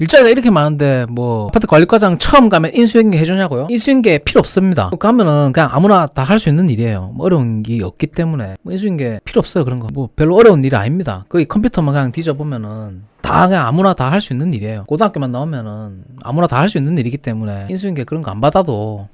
일자리가 이렇게 많은데 뭐 아파트 관리과장 처음 가면 인수인계 해주냐고요? 인수인계 필요 없습니다. 가면은 그냥 아무나 다 할 수 있는 일이에요. 뭐 어려운 게 없기 때문에 뭐 인수인계 필요 없어요 그런 거. 뭐 별로 어려운 일이 아닙니다. 거기 컴퓨터만 그냥 뒤져보면은 다 그냥 아무나 다 할 수 있는 일이에요. 고등학교만 나오면은 아무나 다 할 수 있는 일이기 때문에 인수인계 그런 거 안 받아도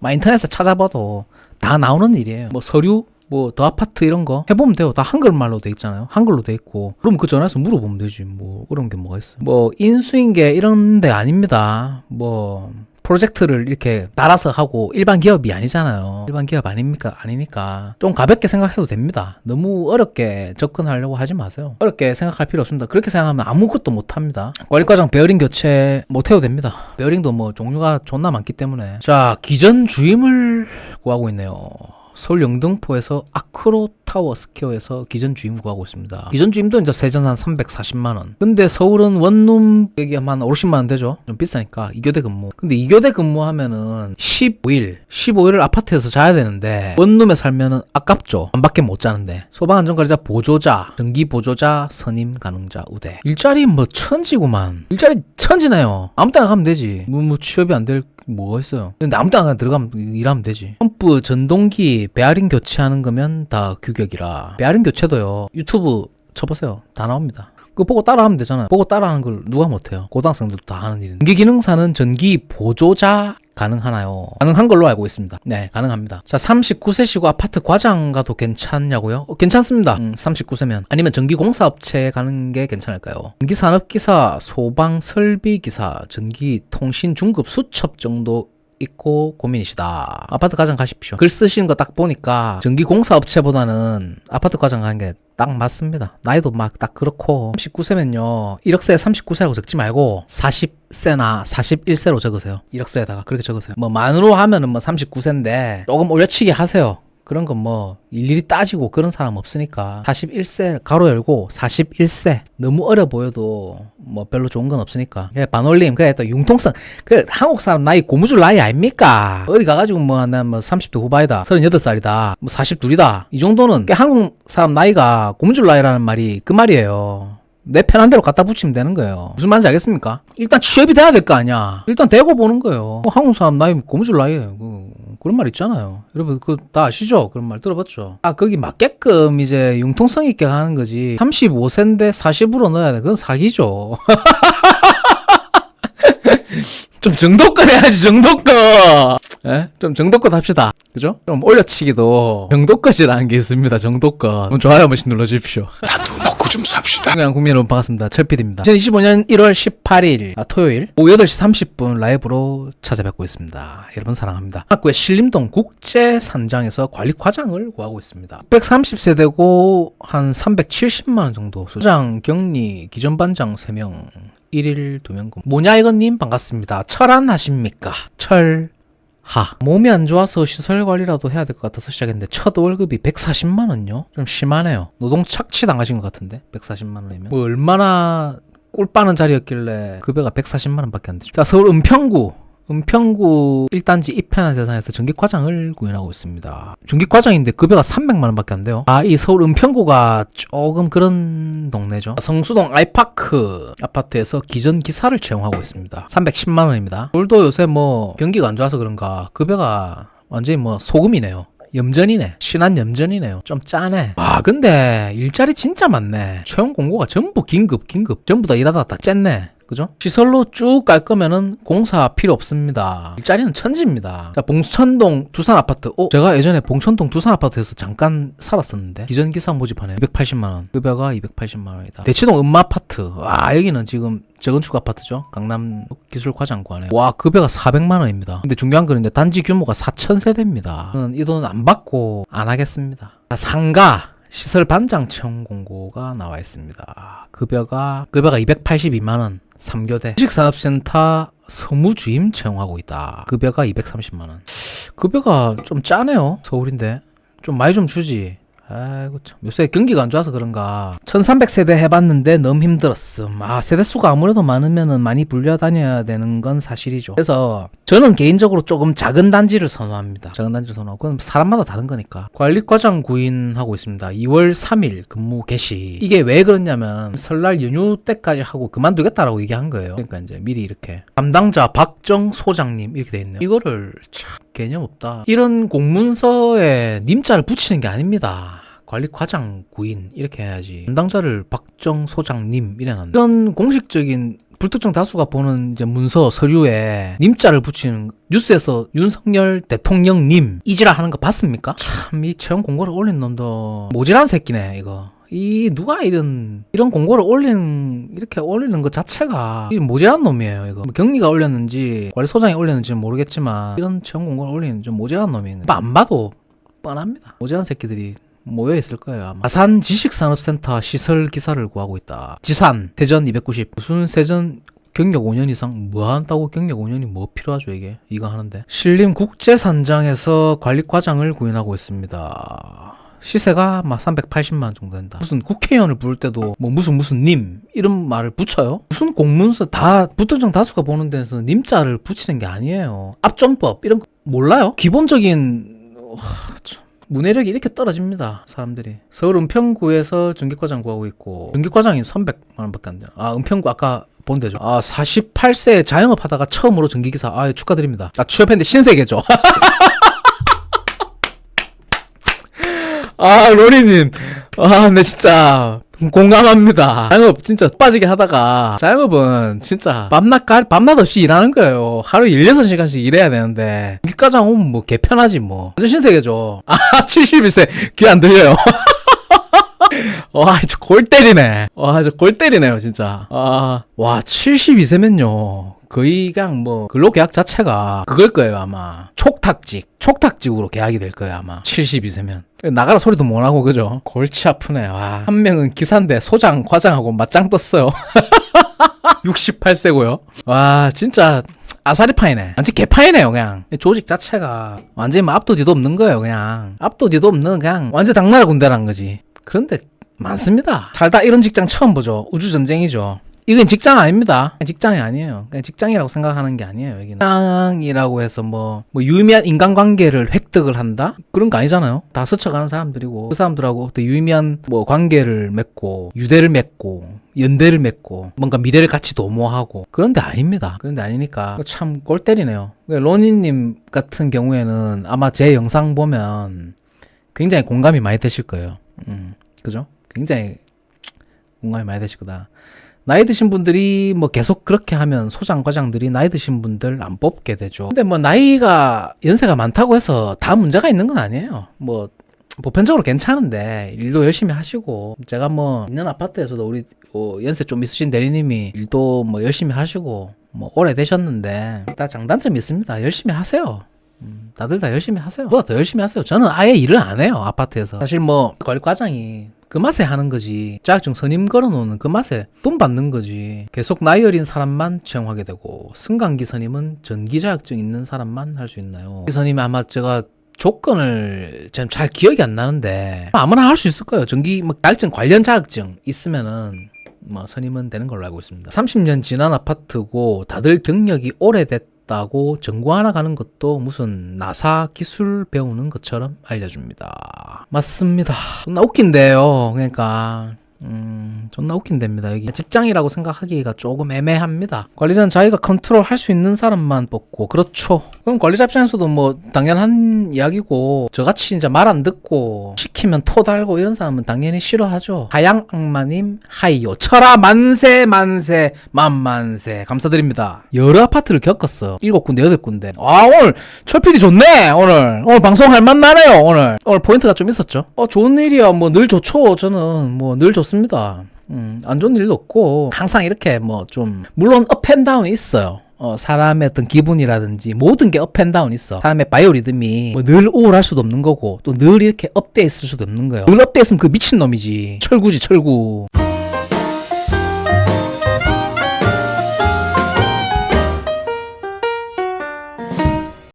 막 인터넷에 찾아봐도 다 나오는 일이에요. 뭐 서류 뭐 더 아파트 이런 거 해보면 돼요. 다 한글말로 돼 있잖아요. 한글로 돼 있고. 그럼 그 전화해서 물어보면 되지. 뭐 어려운 게 뭐가 있어. 뭐 인수인계 이런 데 아닙니다. 뭐 프로젝트를 이렇게 따라서 하고 일반 기업이 아니잖아요. 일반 기업 아닙니까? 아니니까 좀 가볍게 생각해도 됩니다. 너무 어렵게 접근하려고 하지 마세요. 어렵게 생각할 필요 없습니다. 그렇게 생각하면 아무것도 못 합니다. 관리과정 베어링 교체 못 해도 됩니다. 베어링도 뭐 종류가 존나 많기 때문에 자 기존 주임을 구하고 있네요. 서울 영등포에서 아크로 타워 스퀘어에서 기존 주임 구하고 있습니다. 기존 주임도 이제 세전 한 340만 원. 근데 서울은 원룸 여기 한 50만 원 되죠. 좀 비싸니까 이교대 근무. 근데 이교대 근무하면은 15일, 15일을 아파트에서 자야 되는데 원룸에 살면은 아깝죠. 안 밖에 못 자는데. 소방 안전관리자 보조자, 전기 보조자, 선임 가능자 우대. 일자리 뭐 천지구만. 일자리 천지네요. 아무 때나 가면 되지. 뭐, 뭐 취업이 안 될 뭐가 있어요. 근데 아무 때나 들어가면 일하면 되지. 펌프 전동기 베어링 교체하는 거면 다 규격이라. 베어링 교체도요. 유튜브 쳐보세요. 다 나옵니다. 그거 보고 따라하면 되잖아요. 보고 따라하는 걸 누가 못해요. 고등학생들도 다 하는 일인데. 전기 기능사는 전기 보조자 가능하나요? 가능한 걸로 알고 있습니다. 네, 가능합니다. 자, 39세시고 아파트 과장 가도 괜찮냐고요? 어, 괜찮습니다. 음, 39세면. 아니면 전기공사업체에 가는 게 괜찮을까요? 전기산업기사, 소방 설비기사, 전기통신 중급 수첩 정도 있고 고민이시다. 아파트 과장 가십시오. 글 쓰시는 거 딱 보니까 전기 공사 업체보다는 아파트 과장 가는 게 딱 맞습니다. 나이도 막 딱 그렇고 39세면요. 1억세 39세라고 적지 말고 40세나 41세로 적으세요. 1억세에다가 그렇게 적으세요. 뭐 만으로 하면은 뭐 39세인데 조금 올려치기 하세요. 그런 건 뭐 일일이 따지고 그런 사람 없으니까 41세 가로 열고 41세 너무 어려 보여도 뭐 별로 좋은 건 없으니까 그래 반올림 그래 또 융통성 그 한국 사람 나이 고무줄 나이 아닙니까 어디 가가지고 뭐나뭐 30대 후반이다 38살이다 뭐 42이다 이 정도는 그 한국 사람 나이가 고무줄 나이라는 말이 그 말이에요 내 편한 대로 갖다 붙이면 되는 거예요. 무슨 말인지 알겠습니까? 일단 취업이 돼야 될 거 아니야. 일단 대고 보는 거예요. 뭐 한국 사람 나이 고무줄 나이에요. 그, 그런 말 있잖아요. 여러분 그다 아시죠? 그런 말 들어봤죠? 아 거기 맞게끔 이제 융통성 있게 가는 거지. 35세인데 40으로 넣어야 돼. 그건 사기죠. 좀 정도껏 해야지 정도껏. 예? 좀 정도껏 합시다. 그죠? 좀 올려치기도 정도껏이라는 게 있습니다. 정도껏. 좋아요 한 번씩 눌러주십시오. 나도 먹고 좀 삽시다. 그냥 국민 여러분 반갑습니다. 철PD입니다. 2025년 1월 18일 아, 토요일 오후 8시 30분 라이브로 찾아뵙고 있습니다. 여러분 사랑합니다. 학교의 신림동 국제산장에서 관리과장을 구하고 있습니다. 630세대고 한 370만 원 정도 수장, 격리, 기존반장 3명 1일 2명 근 뭐냐 이건님 반갑습니다. 철안 하십니까? 철 하. 몸이 안 좋아서 시설 관리라도 해야 될 것 같아서 시작했는데 첫 월급이 140만 원요? 좀 심하네요. 노동 착취 당하신 것 같은데 140만 원이면 뭐 얼마나 꿀 빠는 자리였길래 급여가 140만 원밖에 안 되죠. 자 서울 은평구 은평구 1단지 이편한 세상에서 전기과장을 구현하고 있습니다. 전기과장인데 급여가 300만 원밖에 안 돼요. 아 이 서울 은평구가 조금 그런 동네죠. 성수동 아이파크 아파트에서 기전 기사를 채용하고 있습니다. 310만 원입니다. 서울도 요새 뭐 경기가 안 좋아서 그런가 급여가 완전히 뭐 소금이네요. 염전이네. 신한 염전이네요. 좀 짜네. 와, 근데 일자리 진짜 많네. 채용 공고가 전부 긴급, 긴급. 전부 다 일하다 다 쨌네. 그죠? 시설로 쭉갈 거면은 공사 필요 없습니다. 일자리는 천지입니다. 자, 봉천동 두산 아파트. 어, 제가 예전에 봉천동 두산 아파트에서 잠깐 살았었는데 기존 기사 모집하네. 280만 원. 급여가 280만 원이다. 대치동 음마 아파트. 와, 여기는 지금 재건축 아파트죠. 강남 기술과장관에. 와, 급여가 400만 원입니다. 근데 중요한 거는 이제 단지 규모가 4천 세대입니다. 저는 이돈안 받고 안 하겠습니다. 자, 상가. 시설 반장 채용 공고가 나와 있습니다. 급여가 급여가 282만 원. 3교대 주식산업센터 서무주임 채용하고 있다. 급여가 230만 원. 급여가 좀 짜네요. 서울인데 좀 많이 좀 주지. 아이고 참 요새 경기가 안 좋아서 그런가 1300세대 해봤는데 너무 힘들었음 아 세대 수가 아무래도 많으면은 많이 불려 다녀야 되는 건 사실이죠 그래서 저는 개인적으로 조금 작은 단지를 선호합니다. 작은 단지를 선호하고 그건 사람마다 다른 거니까. 관리과장 구인하고 있습니다. 2월 3일 근무 개시. 이게 왜 그러냐면 설날 연휴 때까지 하고 그만두겠다라고 얘기한 거예요. 그러니까 이제 미리 이렇게 담당자 박정 소장님 이렇게 돼 있네요. 이거를 참 개념 없다. 이런 공문서에 님자를 붙이는 게 아닙니다. 관리과장 구인 이렇게 해야지. 담당자를 박정 소장님 이래놨네 이런 공식적인 불특정 다수가 보는 이제 문서 서류에 님자를 붙이는 뉴스에서 윤석열 대통령님 이지라 하는 거 봤습니까? 참 이 채용 공고를 올린 놈도 모질한 새끼네 이거. 이 누가 이런 이런 공고를 올리는 이렇게 올리는 것 자체가 이 모질한 놈이에요 이거. 뭐 경리가 올렸는지 관리 소장이 올렸는지는 모르겠지만 이런 채용 공고를 올리는 좀 모질한 놈이에요 안 봐도 뻔합니다. 모질한 새끼들이 모여 있을 거예요. 아마. 아산 지식산업센터 시설 기사를 구하고 있다. 지산 세전 290 무슨 세전 경력 5년 이상 뭐 한다고 경력 5년이 뭐 필요하죠 이게 이거 하는데 신림 국제산장에서 관리과장을 구인하고 있습니다. 시세가 막 380만 정도 된다. 무슨 국회의원을 부를 때도 뭐 무슨 무슨 님 이런 말을 붙여요? 무슨 공문서 다 부통령 다수가 보는 데서 님자를 붙이는 게 아니에요. 압존법 이런 거 몰라요? 기본적인 와, 참. 문해력이 이렇게 떨어집니다. 사람들이. 서울 은평구에서 전기과장 구하고 있고 전기과장이 300만 원밖에 안 돼요. 아 은평구 아까 본 데죠. 아 48세 자영업 하다가 처음으로 전기기사. 아 축하드립니다. 아 취업했는데 신세계죠. 아 로리님. 아 근데 진짜 공감합니다. 자영업 진짜 빠지게 하다가 자영업은 진짜 밤낮 가, 밤낮 없이 일하는 거예요. 하루 1, 6시간씩 일해야 되는데 여기까지 오면 뭐 개편하지 뭐. 완전 신세계죠. 아 71세 귀 안 들려요. 와, 저 골 때리네. 와, 저 골 때리네요, 진짜. 아, 와, 72세면요. 거의 그냥 뭐 근로 계약 자체가 그걸 거예요 아마 촉탁직 촉탁직으로 계약이 될 거예요 아마 72세면 나가라 소리도 못 하고 그죠 골치 아프네 와 한 명은 기사인데 소장 과장하고 맞짱 떴어요 68세고요 와 진짜 아사리파이네. 완전 개파이네요, 그냥. 조직 자체가 완전히 뭐 앞도 뒤도 없는 거예요, 그냥. 앞도 뒤도 없는 그냥 완전 당나라 군대라는 거지. 그런데 많습니다. 살다 이런 직장 처음 보죠. 우주전쟁이죠. 이건 직장 아닙니다. 직장이 아니에요. 그냥 직장이라고 생각하는 게 아니에요. 여기는 직장이라고 해서 뭐, 뭐 유의미한 인간관계를 획득을 한다 그런 거 아니잖아요. 다 스쳐가는 사람들이고 그 사람들하고 또 유의미한 뭐 관계를 맺고 유대를 맺고 연대를 맺고 뭔가 미래를 같이 도모하고 그런 데 아닙니다. 그런 데 아니니까 참 꼴 때리네요. 로니님 같은 경우에는 아마 제 영상 보면 굉장히 공감이 많이 되실 거예요. 음, 그죠? 굉장히 공감이 많이 되실 거다. 나이 드신 분들이 뭐 계속 그렇게 하면 소장 과장들이 나이 드신 분들 안 뽑게 되죠. 근데 뭐 나이가 연세가 많다고 해서 다 문제가 있는 건 아니에요. 뭐 보편적으로 괜찮은데 일도 열심히 하시고 제가 뭐 있는 아파트에서도 우리 어, 연세 좀 있으신 대리님이 일도 뭐 열심히 하시고 뭐 오래 되셨는데 다 장단점이 있습니다. 열심히 하세요. 음, 다들 다 열심히 하세요. 누가 더 열심히 하세요. 저는 아예 일을 안 해요 아파트에서. 사실 뭐 관리과장이 그 맛에 하는 거지. 자격증 선임 걸어놓는 그 맛에 돈 받는 거지. 계속 나이 어린 사람만 채용하게 되고 승강기 선임은 전기 자격증 있는 사람만 할 수 있나요? 이 선임이 아마 제가 조건을 잘 기억이 안 나는데 아무나 할 수 있을 거예요. 전기 뭐 자격증 관련 자격증 있으면은 뭐 선임은 되는 걸로 알고 있습니다. 30년 지난 아파트고 다들 경력이 오래됐 다고 전공 하나 가는 것도 무슨 나사 기술 배우는 것처럼 알려줍니다. 맞습니다. 존나 웃긴데요. 그러니까 음, 존나 웃긴 됩니다. 여기 직장이라고 생각하기가 조금 애매합니다. 관리자는 자기가 컨트롤 할 수 있는 사람만 뽑고, 그렇죠. 그럼 관리자 입장에서도 뭐 당연한 이야기고, 저같이 이제 말 안 듣고 시키면 토 달고 이런 사람은 당연히 싫어하죠. 하양 악마님 하이요 철아 만세 만세 만만세 감사드립니다. 여러 아파트를 겪었어요. 일곱 군데 여덟 군데. 아 오늘 철 PD 좋네 오늘 오늘 방송할 만나네요 오늘 오늘 포인트가 좀 있었죠. 어 좋은 일이야 뭐 늘 좋죠 저는 뭐 늘 좋 습니다. 음, 안 좋은 일도 없고 항상 이렇게 뭐 좀 물론 업앤다운이 있어요. 어, 사람의 어떤 기분이라든지 모든 게 업앤다운 있어. 사람의 바이오리듬이 뭐 늘 우울할 수도 없는 거고 또 늘 이렇게 업돼 있을 수도 없는 거예요. 늘 업돼 있으면 그 미친 놈이지. 철구지 철구.